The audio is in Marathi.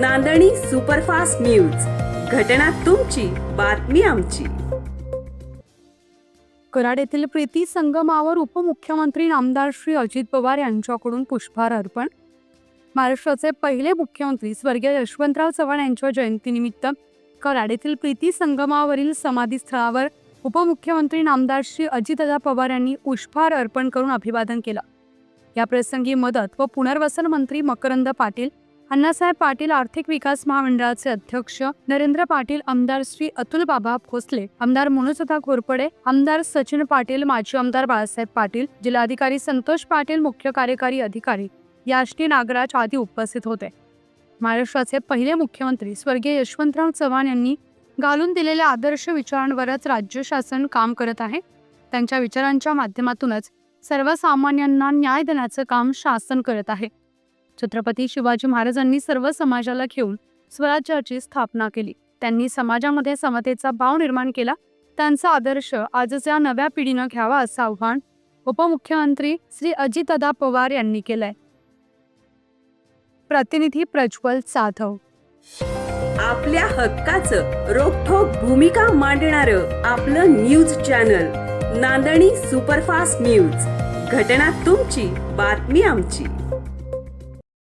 नांदणी सुपरफास्ट न्यूज. घटना तुमची बातमी आमची. कराड येथील प्रीती संगमावर उपमुख्यमंत्री नामदार श्री अजित पवार यांच्याकडून पुष्पहार अर्पण महाराष्ट्राचे पहिले मुख्यमंत्री स्वर्गीय यशवंतराव चव्हाण यांच्या जयंतीनिमित्त कराड येथील प्रीती संगमावरील समाधीस्थळावर उपमुख्यमंत्री नामदार श्री अजितदा पवार यांनी पुष्पहार अर्पण करून अभिवादन केलं. या प्रसंगी मदत व पुनर्वसन मंत्री मकरंद पाटील अण्णासाहेब पाटील आर्थिक विकास महामंडळाचे अध्यक्ष नरेंद्र पाटील आमदार श्री अतुल बाबा भोसले आमदार मनोजदा घोरपडे आमदार सचिन पाटील माजी आमदार बाळासाहेब पाटील जिल्हाधिकारी संतोष पाटील मुख्य कार्यकारी अधिकारी याष्टी नागराज आदी उपस्थित होते. महाराष्ट्राचे पहिले मुख्यमंत्री स्वर्गीय यशवंतराव चव्हाण यांनी घालून दिलेल्या आदर्श विचारांवरच राज्य शासन काम करत आहे. त्यांच्या विचारांच्या माध्यमातूनच सर्वसामान्यांना न्याय देण्याचं काम शासन करत आहे. छत्रपती शिवाजी महाराजांनी सर्व समाजाला घेऊन स्वराज्याची स्थापना केली. त्यांनी समाजामध्ये समतेचा भाव निर्माण केला. त्यांचा आदर्श आजच्या नव्या पिढीनं घ्यावा असं आव्हान उपमुख्यमंत्री श्री अजितदा पवार यांनी केलंय. प्रतिनिधी प्रज्वल जाधव आपल्या हक्काचं रोखोक भूमिका मांडणारं आपलं news channel Nandani superfast news. घटना तुमची बातमी आमची.